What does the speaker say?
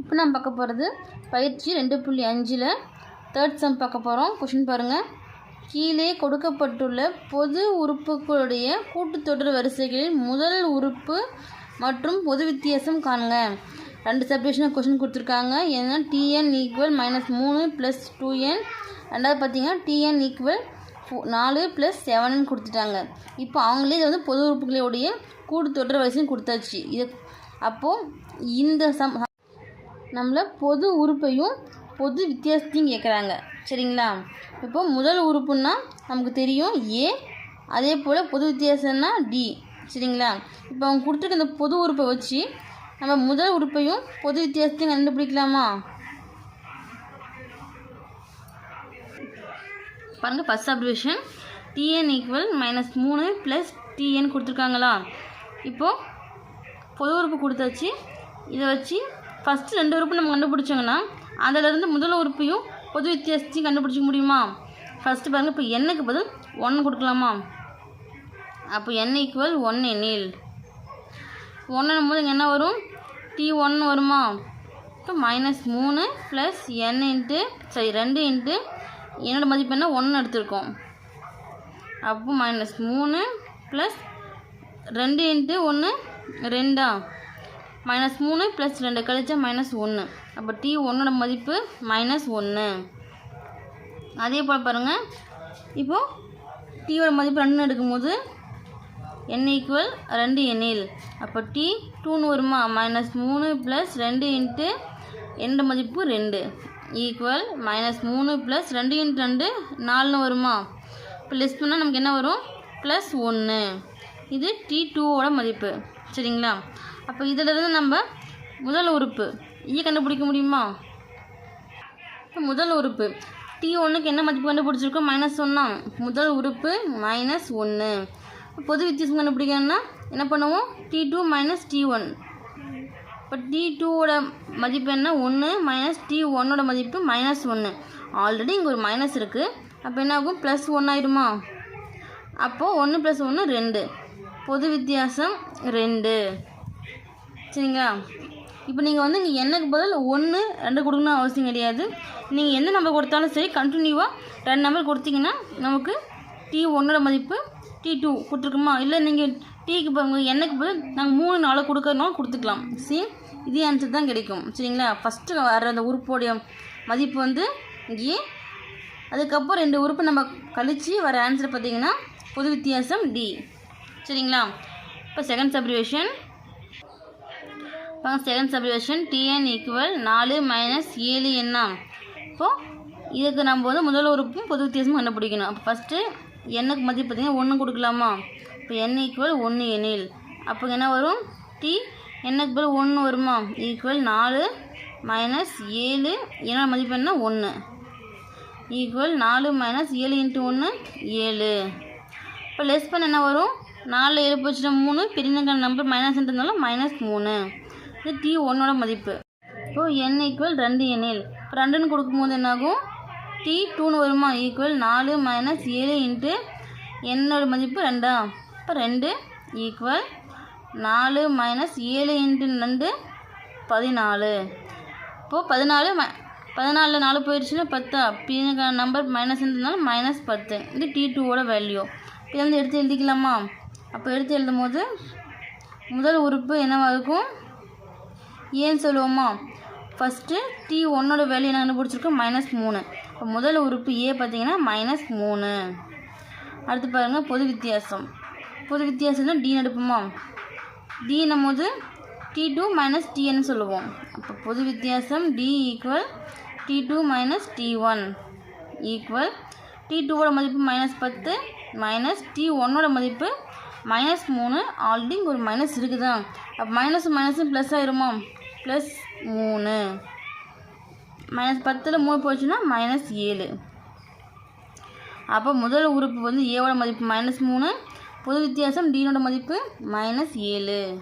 இப்போ நம்ம பார்க்க போகிறது பயிற்சி ரெண்டு புள்ளி அஞ்சில் தேர்ட் சம் பார்க்க போகிறோம். கொஷின் பாருங்கள் கீழே கொடுக்கப்பட்டுள்ள பொது உறுப்புகளுடைய கூட்டுத்தொடர் வரிசைகளில் முதல் உறுப்பு மற்றும் பொது வித்தியாசம் காணுங்க. ரெண்டு சப்டிவிஷன் கொஷின் கொடுத்துருக்காங்க. ஏன்னா டிஎன் ஈக்குவல் மைனஸ் மூணு ப்ளஸ் டூ என் ரெண்டாவது பார்த்தீங்கன்னா டிஎன் ஈக்குவல் நாலு ப்ளஸ் செவன் கொடுத்துட்டாங்க. இப்போ அவங்களே இதை வந்து பொது உறுப்புகளுடைய கூட்டுத்தொடர் வரிசையும் கொடுத்தாச்சு. இது அப்போது இந்த சம் நம்மளை பொது உறுப்பையும் பொது வித்தியாசத்தையும் கேட்குறாங்க சரிங்களா? இப்போ முதல் உறுப்புன்னா நமக்கு தெரியும் ஏ அதே போல் பொது வித்தியாசம்னா டி சரிங்களா? இப்போ அவங்க கொடுத்துருக்க இந்த பொது உறுப்பை வச்சு நம்ம முதல் உறுப்பையும் பொது வித்தியாசத்தையும் கண்டுபிடிக்கலாமா? பாருங்கள் first abbreviation t n equal minus மூணு ப்ளஸ் டிஎன் கொடுத்துருக்காங்களா? இப்போது பொது உறுப்பு கொடுத்தாச்சு. இதை வச்சு ஃபஸ்ட்டு ரெண்டு உறுப்பு நம்ம கண்டுபிடிச்சோங்கன்னா அதிலிருந்து முதல் உறுப்பையும் பொது வித்தியாசத்தையும் கண்டுபிடிச்சிக்க முடியுமா? ஃபஸ்ட்டு பாருங்கள் இப்போ எண்ணுக்கு பதில் ஒன்று கொடுக்கலாமா? அப்போ என் ஈக்குவல் ஒன் எண்ணில் ஒன்றும் போது இங்கே என்ன வரும்? டி ஒன் வருமா? இப்போ மைனஸ் மூணு ப்ளஸ் என் இன்ட்டு சரி ரெண்டு இன்ட்டு என்னோடய மதிப்பு என்ன? ஒன்று எடுத்திருக்கோம். அப்போ மைனஸ் மூணு ப்ளஸ் ரெண்டு இன்ட்டு ஒன்று ரெண்டா? மைனஸ் மூணு ப்ளஸ் ரெண்டு கழிச்சா மைனஸ் ஒன்று அப்போ டி ஒன்னோட மதிப்பு மைனஸ் ஒன்று அதே போல் பாருங்கள் இப்போது டீயோட மதிப்பு ரெண்டு எடுக்கும்போது என் ஈக்குவல் ரெண்டு எண்ணில். அப்போ டி டூன்னு வருமா? மைனஸ் மூணு ப்ளஸ் ரெண்டு இன்ட்டு என்னோட மதிப்பு ரெண்டு. ஈக்குவல் மைனஸ் மூணு ப்ளஸ் ரெண்டு இன்ட்டு ரெண்டு நாலுன்னு வருமா? இப்போ லெஸ் பண்ணால் நமக்கு என்ன வரும்? ப்ளஸ் ஒன்று இது டி டூவோட மதிப்பு. சரிங்களா? அப்போ இதிலிருந்து நம்ம முதல் உறுப்பு. ஈ கண்டுபிடிக்க முடியுமா? முதல் உறுப்பு. டி ஒன்றுக்கு என்ன மதிப்பு கண்டுபிடிச்சிருக்கோம்? மைனஸ் ஒன்றா முதல் உறுப்பு மைனஸ் ஒன்று பொது வித்தியாசம் கண்டுபிடிக்கணும்னா என்ன பண்ணுவோம்? T two minus t one இப்போ டி டூவோட மதிப்பு என்ன? ஒன்று மைனஸ் டி ஒன்னோட மதிப்பு மைனஸ் ஒன்று ஆல்ரெடி இங்கே ஒரு மைனஸ் இருக்குது அப்போ என்ன ஆகும்? ப்ளஸ் ஒன் ஆயிடுமா? அப்போது ஒன்று ப்ளஸ் ஒன்று ரெண்டு. பொது வித்தியாசம் ரெண்டு. சரிங்களா? இப்போ நீங்கள் வந்து இங்கே எண்ணுக்கு பதில் ஒன்று ரெண்டு கொடுக்கணும் அவசியம் கிடையாது. நீங்கள் எந்த நம்பர் கொடுத்தாலும் சரி கண்டினியூவாக ரெண்டு நம்பர் கொடுத்தீங்கன்னா நமக்கு டி ஒன்னோட மதிப்பு டி டூ கொடுத்துருக்குமா? இல்லை நீங்கள் டீக்கு பாருங்க எண்ணுக்கு பதில் நாங்கள் மூணு நாலு கொடுக்கறனாலும் கொடுத்துக்கலாம். சரி இதே ஆன்சர் தான் கிடைக்கும். சரிங்களா? ஃபஸ்ட்டு வர அந்த உறுப்போடைய மதிப்பு வந்து இங்கே அதுக்கப்புறம் ரெண்டு உறுப்பு நம்ம கழித்து வர ஆன்சர் பார்த்தீங்கன்னா பொது வித்தியாசம் டி சரிங்களா? இப்போ செகண்ட் சப்ரிவேஷன் இப்போ செகண்ட் சப்ரிவேஷன் டிஎன் ஈக்குவல் நாலு மைனஸ் ஏழு என்ன? இப்போது இதுக்கு நம்ம வந்து முதல் உறுப்பும் பொது வித்தியாசமும் கண்டுபிடிக்கணும். அப்போ ஃபஸ்ட்டு எண்ணுக்கு மதிப்பு பார்த்தீங்கன்னா ஒன்று கொடுக்கலாமா? இப்போ என் ஈக்குவல் ஒன்று எண்ணில் அப்போ என்ன வரும்? டி எண்ணுக்கு பதில் ஒன்று வருமா? ஈக்குவல் நாலு மைனஸ் ஏழு. என்னோட மதிப்பு என்ன? ஒன்று ஈக்குவல் நாலு மைனஸ் ஏழு இன்ட்டு ஒன்று ஏழு. இப்போ லெஸ் பண்ண என்ன வரும்? நாலில் ஏழு மூணு. பெரிய நம்பர் மைனஸ்ன்றதுனால மைனஸ் மூணு. இது டி ஒன்னோட மதிப்பு. இப்போது என் ஈக்குவல் ரெண்டு எண்ணில் இப்போ ரெண்டுன்னு கொடுக்கும்போது என்னாகும்? டி டூன்னு வருமா? ஈக்குவல் நாலு மைனஸ் ஏழு இன்ட்டு என்னோட மதிப்பு ரெண்டா? இப்போ ரெண்டு ஈக்குவல் நாலு மைனஸ் ஏழு இன்ட்டு ரெண்டு பதினாலு. இப்போது பதினாலு ம பதினாலில் நாலு போயிடுச்சுன்னா பத்தா? பின்னுக்கான நம்பர் மைனஸ்ன்றதுனால மைனஸ் பத்து. இது டி டூவோட வேல்யூ இப்போ வந்து எடுத்து எழுதிக்கலாமா? அப்போ எடுத்து எழுதும் போது முதல் உறுப்பு என்னவாக இருக்கும்? ஏன்னு சொல்லுவோமா? ஃபஸ்ட்டு டி ஒன்னோட வேல்யூ என்ன கண்டுபிடிச்சிருக்கோம் மைனஸ் மூணு. இப்போ முதல் உறுப்பு ஏ பார்த்தீங்கன்னா மைனஸ் மூணு. அடுத்து பாருங்கள் பொது வித்தியாசம். பொது வித்தியாசம்னா டி நடுப்புமா டின்னும் போது டி டூ மைனஸ் டின்னு சொல்லுவோம். அப்போ பொது வித்தியாசம் t equal t two minus t one equal t டூவோட மதிப்பு மைனஸ் பத்து மைனஸ் டி ஒன்னோட மதிப்பு மைனஸ் மூணு. ஆல்ரெடி இங்கே ஒரு மைனஸ் இருக்குதா அப்போ மைனஸும் மைனஸும் ப்ளஸ் ஆயிருமா? ப்ளஸ் மூணு. மைனஸ் பத்தில் மூணு போச்சுன்னா மைனஸ் ஏழு. அப்போ முதல் உறுப்பு வந்து ஏவோட மதிப்பு மைனஸ் மூணு. பொது வித்தியாசம் டீனோட மதிப்பு மைனஸ் ஏழு.